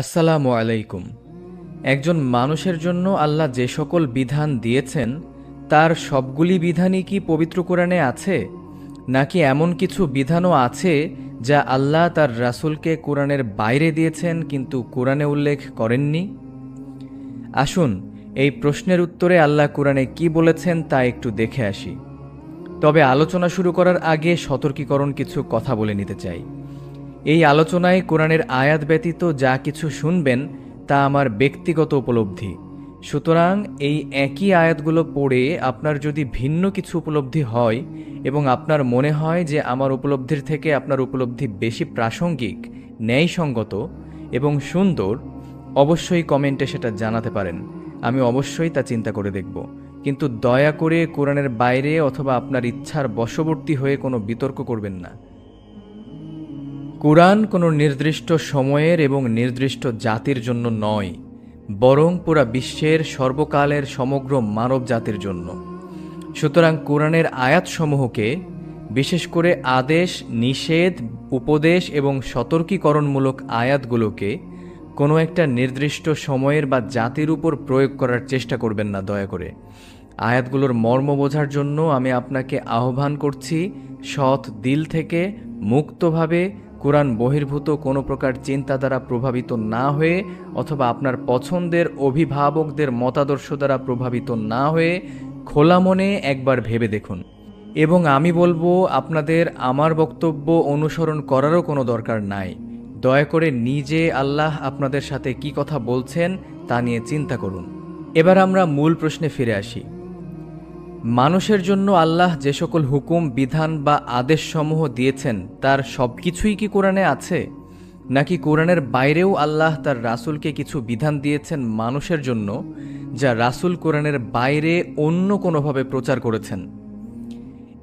আসসালামু আলাইকুম। একজন মানুষের জন্য আল্লাহ যে সকল বিধান দিয়েছেন, তার সবগুলি বিধানই কি পবিত্র কোরআনে আছে? নাকি এমন কিছু বিধানও আছে যা আল্লাহ তার রাসূলকে কোরআনের বাইরে দিয়েছেন, কিন্তু কোরআনে উল্লেখ করেননি? আসুন, এই প্রশ্নের উত্তরে আল্লাহ কোরআনে কি বলেছেন তা একটু দেখে আসি। তবে আলোচনা শুরু করার আগে সতর্কীকরণ কিছু কথা বলে নিতে চাই। এই আলোচনায় কোরআনের আয়াত ব্যতীত যা কিছু শুনবেন তা আমার ব্যক্তিগত উপলব্ধি। সুতরাং এই একই আয়াতগুলো পড়ে আপনার যদি ভিন্ন কিছু উপলব্ধি হয় এবং আপনার মনে হয় যে আমার উপলব্ধির থেকে আপনার উপলব্ধি বেশি প্রাসঙ্গিক, ন্যায়সঙ্গত এবং সুন্দর, অবশ্যই কমেন্টে সেটা জানাতে পারেন। আমি অবশ্যই তা চিন্তা করে দেখব। কিন্তু দয়া করে কোরআনের বাইরে অথবা আপনার ইচ্ছার বশবর্তী হয়ে কোনো বিতর্ক করবেন না। কোরআন কোনো নির্দিষ্ট সময়ের এবং নির্দিষ্ট জাতির জন্য নয়, বরং পুরা বিশ্বের সর্বকালের সমগ্র মানব জাতির জন্য। সুতরাং কোরআনের আয়াতসমূহকে, বিশেষ করে আদেশ, নিষেধ, উপদেশ এবং সতর্কীকরণমূলক আয়াতগুলোকে কোনো একটা নির্দিষ্ট সময়ের বা জাতির উপর প্রয়োগ করার চেষ্টা করবেন না, দয়া করে। আয়াতগুলোর মর্ম বোঝার জন্য আমি আপনাকে আহ্বান করছি, সৎ দিল থেকে মুক্তভাবে কোরআন বহির্ভূত কোনো প্রকার চিন্তা দ্বারা প্রভাবিত না হয়ে অথবা আপনার পছন্দের অভিভাবকদের মতাদর্শ দ্বারা প্রভাবিত না হয়ে খোলা মনে একবার ভেবে দেখুন। এবং আমি বলব, আপনাদের আমার বক্তব্য অনুসরণ করারও কোনো দরকার নাই। দয়া করে নিজে আল্লাহ আপনাদের সাথে কি কথা বলছেন তা নিয়ে চিন্তা করুন। এবার আমরা মূল প্রশ্নে ফিরে আসি। মানুষের জন্য আল্লাহ যে সকল হুকুম, বিধান বা আদেশসমূহ দিয়েছেন, তার সব কিছুই কি কোরআনে আছে? নাকি কোরআনের বাইরেও আল্লাহ তার রাসূলকে কিছু বিধান দিয়েছেন মানুষের জন্য, যা রাসূল কোরআনের বাইরে অন্য কোনোভাবে প্রচার করেছেন?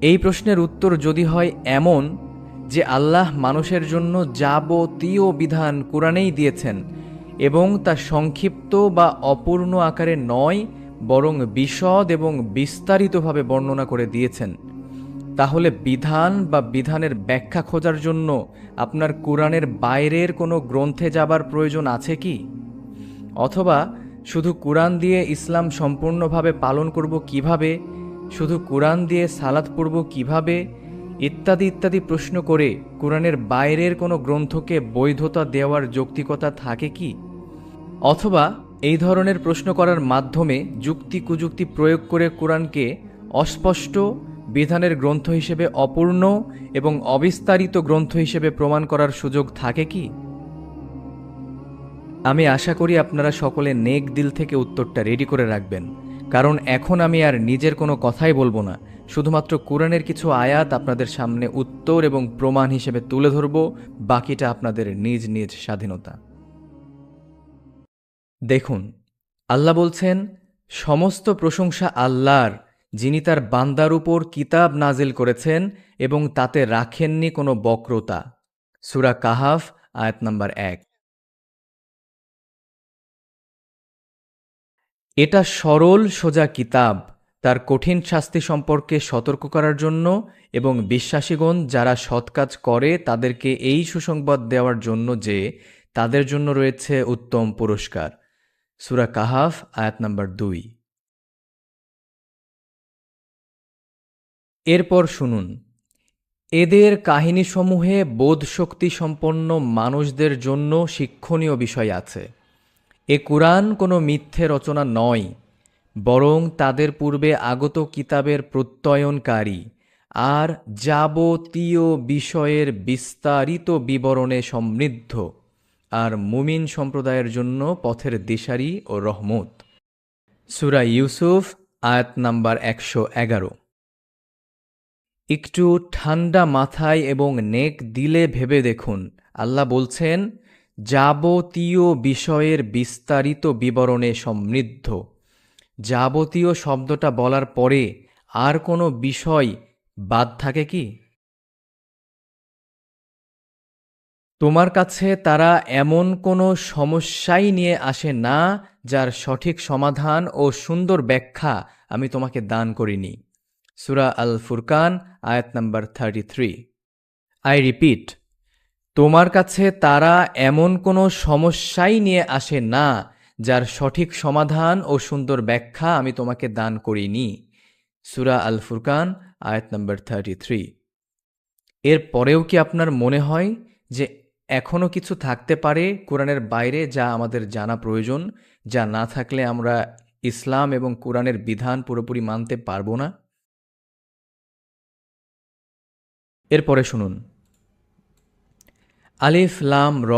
এই প্রশ্নের উত্তর যদি হয় এমন যে আল্লাহ মানুষের জন্য যাবতীয় বিধান কোরআনেই দিয়েছেন এবং তা সংক্ষিপ্ত বা অপূর্ণ আকারে নয় বরং বিশদ এবং বিস্তারিতভাবে বর্ণনা করে দিয়েছেন। তাহলে বিধান বা বিধানের ব্যাখ্যা খোঁজার জন্য আপনার কোরআনের বাইরের কোনো গ্রন্থে যাবার প্রয়োজন আছে কি? অথবা শুধু কোরআন দিয়ে ইসলাম সম্পূর্ণভাবে পালন করব কীভাবে? শুধু কোরআন দিয়ে সালাদ পড়ব কীভাবে? ইত্যাদি ইত্যাদি প্রশ্ন করে কোরআনের বাইরের কোনো গ্রন্থকে বৈধতা দেওয়ার যৌক্তিকতা থাকে কি? অথবা এই ধরনের প্রশ্ন করার মাধ্যমে যুক্তি কুযুক্তি প্রয়োগ করে কোরআনকে অস্পষ্ট বিধানের গ্রন্থ হিসেবে অপূর্ণ এবং অবিস্তারিত গ্রন্থ হিসেবে প্রমাণ করার সুযোগ থাকে কি? আমি আশা করি আপনারা সকলে নেক দিল থেকে উত্তরটা রেডি করে রাখবেন। কারণ এখন আমি আর নিজের কোনো কথাই বলব না। শুধুমাত্র কোরআনের কিছু আয়াত আপনাদের সামনে উত্তর এবং প্রমাণ হিসেবে তুলে ধরব, বাকিটা আপনাদের নিজ নিজ স্বাধীনতা। দেখুন, আল্লাহ বলছেন, সমস্ত প্রশংসা আল্লাহর, যিনি তার বান্দার উপর কিতাব নাজিল করেছেন এবং তাতে রাখেননি কোনো বক্রতা। সুরা কাহাফ, আয়াত নাম্বার এক। এটা সরল, সোজা কিতাব, তার কঠিন শাস্তি সম্পর্কে সতর্ক করার জন্য এবং বিশ্বাসীগণ যারা সৎকাজ করে তাদেরকে এই সুসংবাদ দেওয়ার জন্য যে তাদের জন্য রয়েছে উত্তম পুরস্কার। সুরা কাহাফ আয়াত নম্বর দুই। এরপর শুনুন, এদের কাহিনীসমূহে বোধশক্তি সম্পন্ন মানুষদের জন্য শিক্ষণীয় বিষয় আছে। এ কুরআন কোনো মিথ্যে রচনা নয়, বরং তাদের পূর্বে আগত কিতাবের প্রত্যয়নকারী আর যাবতীয় বিষয়ের বিস্তারিত বিবরণে সমৃদ্ধ। আর মুমিন সম্প্রদায়ের জন্য পথের দিশারি ও রহমত। সুরা ইউসুফ, আয়াত নাম্বার একশো এগারো। একটু ঠান্ডা মাথায় এবং নেক দিলে ভেবে দেখুন। আল্লাহ বলছেন, যাবতীয় বিষয়ের বিস্তারিত বিবরণে সমৃদ্ধ। যাবতীয় শব্দটা বলার পরে আর কোনো বিষয় বাদ থাকে কি? তোমার কাছে তারা এমন কোনো সমস্যাই নিয়ে আসে না, যার সঠিক সমাধান ও সুন্দর ব্যাখ্যা আমি তোমাকে দান করিনি। সুরা আল ফুরকান আয়াত number thirty three I repeat তোমার কাছে তারা এমন কোনো সমস্যাই নিয়ে আসে না, যার সঠিক সমাধান ও সুন্দর ব্যাখ্যা আমি তোমাকে দান করিনি। সুরা আল ফুরকান আয়াত নম্বর থার্টি থ্রি এর পরেও কি আপনার মনে হয় যে এখনও কিছু থাকতে পারে কোরআনের বাইরে যা আমাদের জানা প্রয়োজন, যা না থাকলে আমরা ইসলাম এবং কোরআনের বিধান পুরোপুরি মানতে পারব না? এরপরে শুনুন। আলিফ, লাম, র,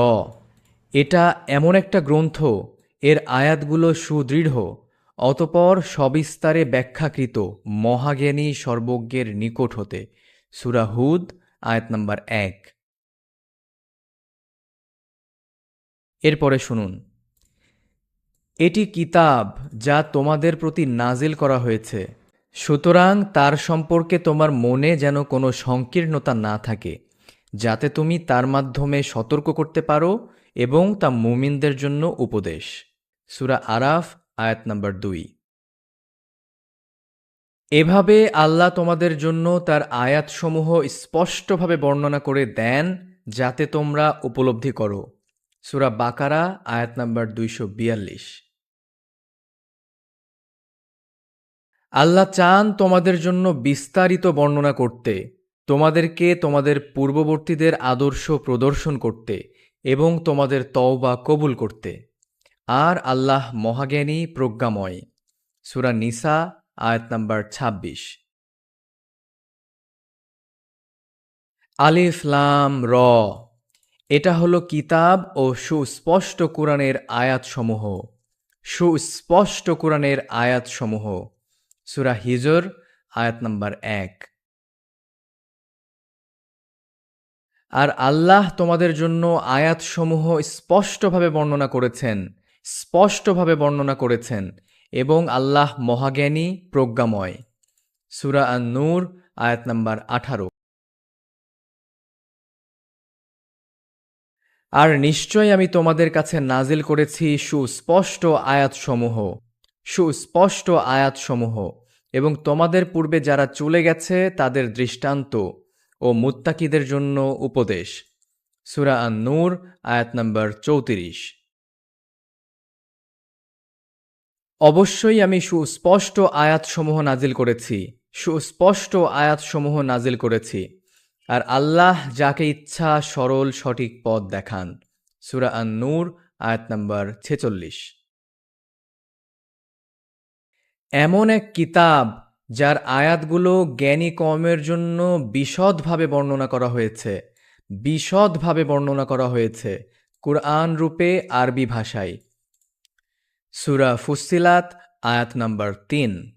এটা এমন একটা গ্রন্থ, এর আয়াতগুলো সুদৃঢ়, অতপর সবিস্তারে ব্যাখ্যাকৃত, মহাজ্ঞানী সর্বজ্ঞের নিকট হতে। সুরাহুদ আয়াত নম্বর এক। এরপরে শুনুন। এটি কিতাব যা তোমাদের প্রতি নাজিল করা হয়েছে। সুতরাং তার সম্পর্কে তোমার মনে যেন কোনো সংকীর্ণতা না থাকে, যাতে তুমি তার মাধ্যমে সতর্ক করতে পারো এবং তা মুমিনদের জন্য উপদেশ। সুরা আরাফ, আয়াত নম্বর দুই। এভাবে আল্লাহ তোমাদের জন্য তার আয়াতসমূহ স্পষ্টভাবে বর্ণনা করে দেন, যাতে তোমরা উপলব্ধি করো। সুরা বাকারা, আয়াত নম্বর দুইশো বিয়াল্লিশ। আল্লাহ চান তোমাদের জন্য বিস্তারিত বর্ণনা করতে, তোমাদেরকে তোমাদের পূর্ববর্তীদের আদর্শ প্রদর্শন করতে এবং তোমাদের তওবা কবুল করতে। আর আল্লাহ মহাজ্ঞানী প্রজ্ঞাময়। সুরা নিসা, আয়াত নাম্বার ২৬ আলিফ, লাম, র। এটা হলো কিতাব ও সুস্পষ্ট কোরআনের আয়াতসমূহ। সুস্পষ্ট কোরআনের আয়াতসমূহ। সুরা হিজর, আয়াত নাম্বার এক। আর আল্লাহ তোমাদের জন্য আয়াতসমূহ স্পষ্টভাবে বর্ণনা করেছেন, স্পষ্টভাবে বর্ণনা করেছেন এবং আল্লাহ মহাজ্ঞানী, প্রজ্ঞাময়। সুরা আন নূর আয়াত নাম্বার আঠারো। আর নিশ্চয় আমি তোমাদের কাছে নাজিল করেছি সুস্পষ্ট আয়াতসমূহ সুস্পষ্ট আয়াতসমূহ। এবং তোমাদের পূর্বে যারা চলে গেছে, তাদের দৃষ্টান্ত ও মুত্তাকিদের জন্য উপদেশ। সুরা আন নূর আয়াত নম্বর চৌত্রিশ। অবশ্যই আমি সুস্পষ্ট আয়াতসমূহ নাজিল করেছি, সুস্পষ্ট আয়াতসমূহ নাজিল করেছি। আর আল্লাহ যাকে ইচ্ছা সরল সঠিক পথ দেখান। সুরা আন নূর আয়াত নম্বর ছেচল্লিশ। এমন এক কিতাব যার আয়াতগুলো জ্ঞানী কমের জন্য বিশদভাবে বর্ণনা করা হয়েছে। বিশদভাবে বর্ণনা করা হয়েছে কুরআন রূপে আরবি ভাষায়। সুরা ফুসিলাত আয়াত নম্বর তিন।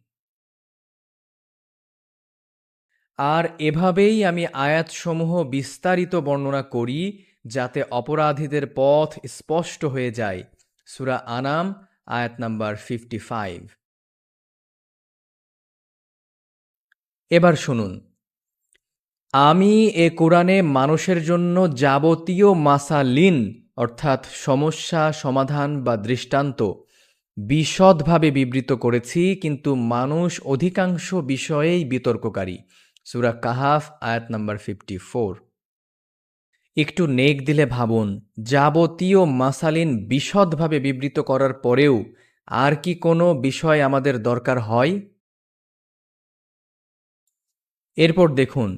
আর এভাবেই আমি আয়াতসমূহ বিস্তারিত বর্ণনা করি, যাতে অপরাধীদের পথ স্পষ্ট হয়ে যায়। সুরা আনাম, আয়াত নাম্বার ফিফটি ফাইভ এবার শুনুন। আমি এ কোরআনে মানুষের জন্য যাবতীয় মাসালিন, অর্থাৎ সমস্যা, সমাধান বা দৃষ্টান্ত, বিশদভাবে বিবৃত করেছি, কিন্তু মানুষ অধিকাংশ বিষয়েই বিতর্ককারী। সুরা কাহাফ, আয়াত নাম্বার ফিফটি ফোর একটু নেক দিলে ভাবুন, যাবতীয় মাসালিন বিশদভাবে বিবৃত করার পরেও আর কি কোনো বিষয় আমাদের দরকার হয়? এরপর দেখুন,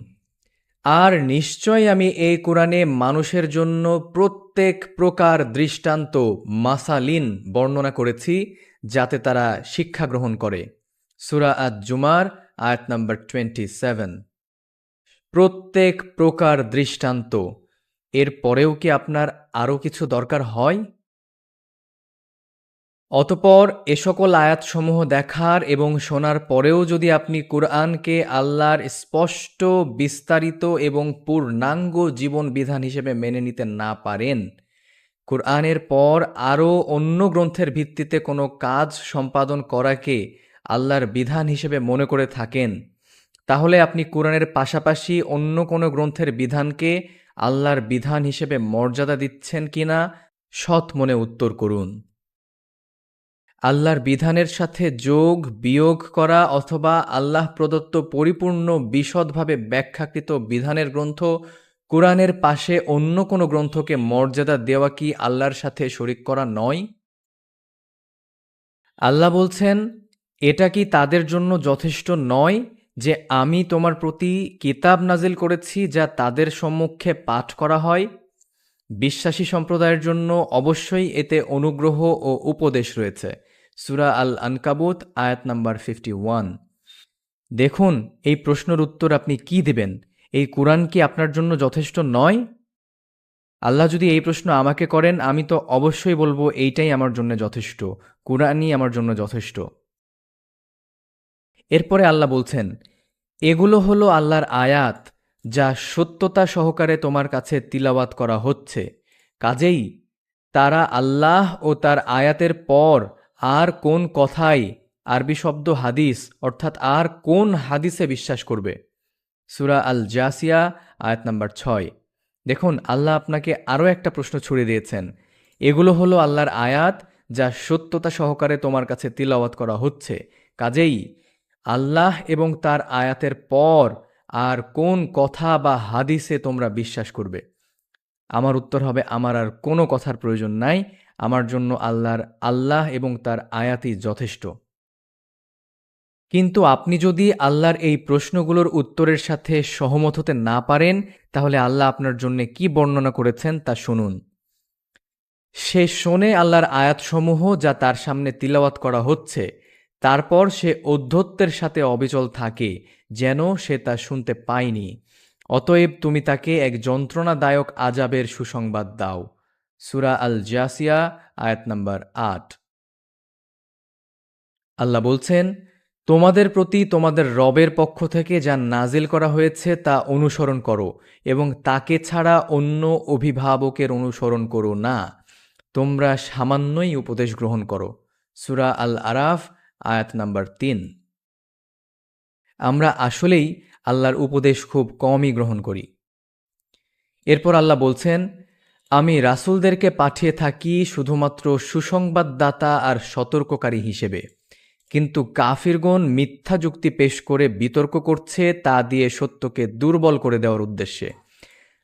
আর নিশ্চয় আমি এই কোরআনে মানুষের জন্য প্রত্যেক প্রকার দৃষ্টান্ত মাসালিন বর্ণনা করেছি যাতে তারা শিক্ষা গ্রহণ করে। সুরা আজ জুমার আয়াত নাম্বার টোয়েন্টি সেভেন প্রত্যেক প্রকার দৃষ্টান্ত, এর পরেও কি আপনার আরও কিছু দরকার হয়? অতপর এ সকল আয়াতসমূহ দেখার এবং শোনার পরেও যদি আপনি কোরআনকে আল্লাহর স্পষ্ট, বিস্তারিত এবং পূর্ণাঙ্গ জীবন বিধান হিসেবে মেনে নিতে না পারেন, কোরআনের পর আরও অন্য গ্রন্থের ভিত্তিতে কোনো কাজ সম্পাদন করাকে আল্লাহর বিধান হিসেবে মনে করে থাকেন। তাহলে আপনি কোরআনের পাশাপাশি অন্য কোনো গ্রন্থের বিধানকে আল্লাহর বিধান হিসেবে মর্যাদা দিচ্ছেন কিনা সৎ মনে উত্তর করুন। আল্লাহর বিধানের সাথে যোগ, বিয়োগ করা অথবা আল্লাহ প্রদত্ত পরিপূর্ণ বিশদভাবে ব্যাখ্যাকৃত বিধানের গ্রন্থ, কোরআনের পাশে অন্য কোনো গ্রন্থকে মর্যাদা দেওয়া কি আল্লাহর সাথে শরিক করা নয়? আল্লাহ বলছেন এটা কি তাদের জন্য যথেষ্ট নয় যে আমি তোমার প্রতি কিতাব নাজিল করেছি যা তাদের সম্মুখে পাঠ করা হয়? বিশ্বাসী সম্প্রদায়ের জন্য অবশ্যই এতে অনুগ্রহ ও উপদেশ রয়েছে। সুরা আল আনকাবুত আয়াত নাম্বার ফিফটি ওয়ান দেখুন, এই প্রশ্নের উত্তর আপনি কি দেবেন? এই কোরআন কি আপনার জন্য যথেষ্ট নয়? আল্লাহ যদি এই প্রশ্ন আমাকে করেন, আমি তো অবশ্যই বলব, এইটাই আমার জন্য যথেষ্ট। কোরআনই আমার জন্য যথেষ্ট। এরপরে আল্লাহ বলছেন, এগুলো হলো আল্লাহর আয়াত যা সত্যতা সহকারে তোমার কাছে তিলাওয়াত করা হচ্ছে। কাজেই তারা আল্লাহ ও তার আয়াতের পর আর কোন কথাই আরবি শব্দ হাদিস, অর্থাৎ আর কোন হাদিসে বিশ্বাস করবে? সুরা আল জাসিয়া আয়াত নাম্বার ছয়। দেখুন, আল্লাহ আপনাকে আরও একটা প্রশ্ন ছুড়ে দিয়েছেন। এগুলো হলো আল্লাহর আয়াত যা সত্যতা সহকারে তোমার কাছে তিলাওয়াত করা হচ্ছে। কাজেই আল্লাহ এবং তার আয়াতের পর আর কোন কথা বা হাদিসে তোমরা বিশ্বাস করবে? আমার উত্তর হবে, আমার আর কোনো কথার প্রয়োজন নাই। আমার জন্য আল্লাহর আল্লাহ এবং তার আয়াতই যথেষ্ট। কিন্তু আপনি যদি আল্লাহর এই প্রশ্নগুলোর উত্তরের সাথে সহমত হতে না পারেন, তাহলে আল্লাহ আপনার জন্য কি বর্ণনা করেছেন তা শুনুন। সে শোনে আল্লাহর আয়াতসমূহ যা তার সামনে তিলাওয়াত করা হচ্ছে। তারপর সে অধ্যত্বের সাথে অবিচল থাকে, যেন সে তা শুনতে পায়নি। অতএব তুমি তাকে এক যন্ত্রণাদায়ক আজাবের সুসংবাদ দাও। সুরা আল জাসিয়া আয়াত নাম্বার আট। আল্লাহ বলছেন, তোমাদের প্রতি তোমাদের রবের পক্ষ থেকে যা নাজিল করা হয়েছে তা অনুসরণ করো, এবং তাকে ছাড়া অন্য অভিভাবকের অনুসরণ করো না। তোমরা সামান্যই উপদেশ গ্রহণ করো। সুরা আল আরাফ আয়াত নাম্বার তিন। আমরা আসলেই আল্লাহর উপদেশ খুব কমই গ্রহণ করি। এরপর আল্লাহ বলছেন, আমি রাসুলদেরকে পাঠিয়ে থাকি শুধুমাত্র সুসংবাদদাতা আর সতর্ককারী হিসেবে। কিন্তু কাফিরগণ মিথ্যা যুক্তি পেশ করে বিতর্ক করছে, তা দিয়ে সত্যকে দুর্বল করে দেওয়ার উদ্দেশ্যে।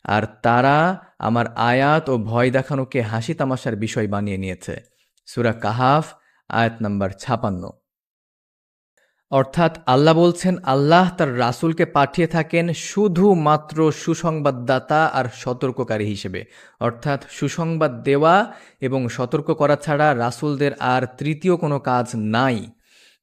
আর তারা আমার আয়াত ও ভয় দেখানোকে হাসি তামাশার বিষয় বানিয়ে নিয়েছে। সুরা কাহাফ, আয়াত নাম্বার ছাপান্ন। অর্থাৎ আল্লাহ বলছেন, আল্লাহ তার রাসুলকে পাঠিয়ে থাকেন শুধুমাত্র সুসংবাদদাতা আর সতর্ককারী হিসেবে। অর্থাৎ সুসংবাদ দেওয়া এবং সতর্ক করা ছাড়া রাসুলদের আর তৃতীয় কোনো কাজ নাই।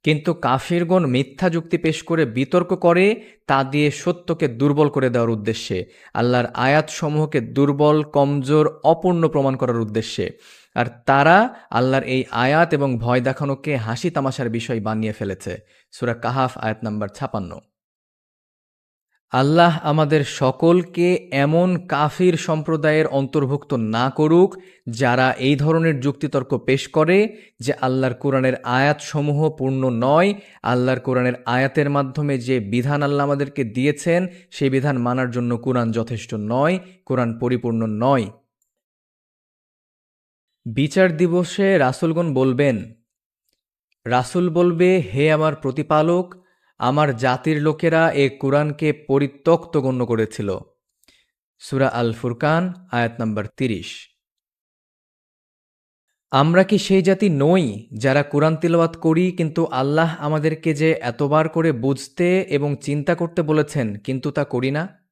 কিন্তু কাফিরগণ মিথ্যা যুক্তি পেশ করে বিতর্ক করে, তা দিয়ে সত্যকে দুর্বল করে দেওয়ার উদ্দেশ্যে। আল্লাহর আয়াতসমূহকে দুর্বল, কমজোর, অপূর্ণ প্রমাণ করার উদ্দেশ্যে। আর তারা আল্লাহর এই আয়াত এবং ভয় দেখানোকে হাসি তামাশার বিষয় বানিয়ে ফেলেছে। সুরা কাহাফ, আয়াত নাম্বার ছাপান্ন। আল্লাহ আমাদের সকলকে এমন কাফির সম্প্রদায়ের অন্তর্ভুক্ত না করুক, যারা এই ধরনের যুক্তিতর্ক পেশ করে যে আল্লাহর কোরআনের আয়াতসমূহ পূর্ণ নয়, আল্লাহর কোরআনের আয়াতের মাধ্যমে যে বিধান আল্লাহ আমাদেরকে দিয়েছেন, সেই বিধান মানার জন্য কোরআন যথেষ্ট নয়, কোরআন পরিপূর্ণ নয়। বিচার দিবসে রাসুলগণ বলবেন, রাসুল বলবে, হে আমার প্রতিপালক, আমার জাতির লোকেরা এ কোরআনকে পরিত্যক্ত গণ্য করেছিল। সুরা আল ফুরকান আয়াত নম্বর তিরিশ। আমরা কি সেই জাতি নই যারা কোরআন তিলওয়াত করি, কিন্তু আল্লাহ আমাদেরকে যে এতবার করে বুঝতে এবং চিন্তা করতে বলেছেন, কিন্তু তা করি না?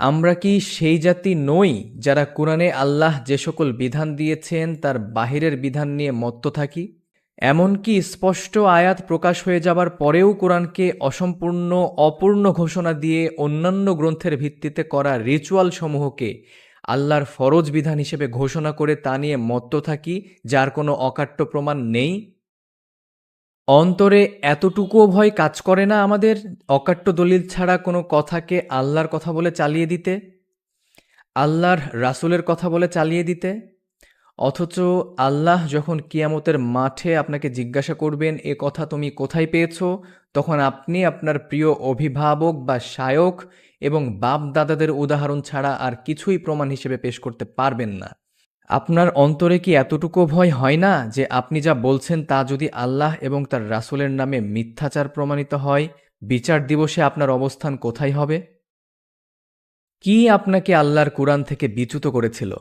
আমরা কি সেই জাতি নই যারা কোরআনে আল্লাহ যে সকল বিধান দিয়েছেন তার বাহিরের বিধান নিয়ে মত্ত থাকি? এমনকি স্পষ্ট আয়াত প্রকাশ হয়ে যাবার পরেও কোরআনকে অসম্পূর্ণ, অপূর্ণ ঘোষণা দিয়ে অন্যান্য গ্রন্থের ভিত্তিতে করা রিচুয়াল সমূহকে আল্লাহর ফরজ বিধান হিসেবে ঘোষণা করে তা নিয়ে মত্ত থাকি, যার কোনো অকাট্য প্রমাণ নেই? অন্তরে এতটুকুও ভয় কাজ করে না আমাদের অকাট্য দলিল ছাড়া কোনো কথাকে আল্লাহর কথা বলে চালিয়ে দিতে? আল্লাহর রাসুলের কথা বলে চালিয়ে দিতে? অথচ আল্লাহ যখন কিয়ামতের মাঠে আপনাকে জিজ্ঞাসা করবেন, এ কথা তুমি কোথায় পেয়েছ? তখন আপনি আপনার প্রিয় অভিভাবক বা শায়ক এবং বাপ দাদাদের উদাহরণ ছাড়া আর কিছুই প্রমাণ হিসেবে পেশ করতে পারবেন না। আপনার অন্তরে কি এতটুকু ভয় হয় না যে আপনি যা বলছেন তা যদি আল্লাহ এবং তার রাসুলের নামে মিথ্যাচার প্রমাণিত হয়, বিচার দিবসে আপনার অবস্থান কোথায় হবে? কি আপনাকে আল্লাহর কোরআন থেকে বিচ্যুত করেছিল?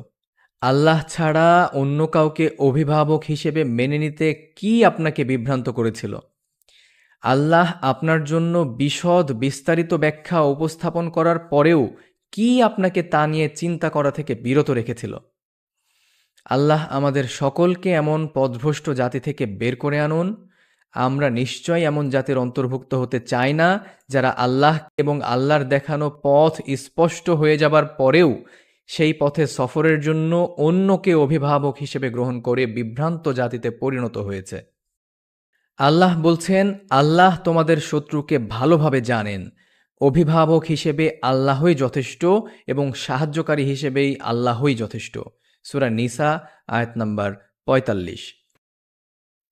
আল্লাহ ছাড়া অন্য কাউকে অভিভাবক হিসেবে মেনে নিতে কি আপনাকে বিভ্রান্ত করেছিল? আল্লাহ আপনার জন্য বিশদ, বিস্তারিত ব্যাখ্যা উপস্থাপন করার পরেও কি আপনাকে তা নিয়ে চিন্তা করা থেকে বিরত রেখেছিল? আল্লাহ আমাদের সকলকে এমন পথভ্রষ্ট জাতি থেকে বের করে আনুন। আমরা নিশ্চয় এমন জাতির অন্তর্ভুক্ত হতে চাই না, যারা আল্লাহ এবং আল্লাহর দেখানো পথ স্পষ্ট হয়ে যাবার পরেও সেই পথে সফরের জন্য অন্যকে অভিভাবক হিসেবে গ্রহণ করে বিভ্রান্ত জাতিতে পরিণত হয়েছে। আল্লাহ বলছেন, আল্লাহ তোমাদের শত্রুকে ভালোভাবে জানেন। অভিভাবক হিসেবে আল্লাহই যথেষ্ট এবং সাহায্যকারী হিসেবেই আল্লাহই যথেষ্ট। সুরা নিসা, আয়াত নম্বর পঁয়তাল্লিশ।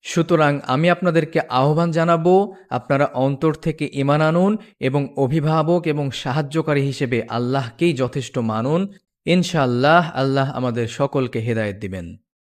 সুতরাং আমি আপনাদেরকে আহ্বান জানাব, আপনারা অন্তর থেকে ইমান আনুন এবং অভিভাবক এবং সাহায্যকারী হিসেবে আল্লাহকেই যথেষ্ট মানুন। ইনশাআল্লাহ আল্লাহ আমাদের সকলকে হেদায়ত দিবেন।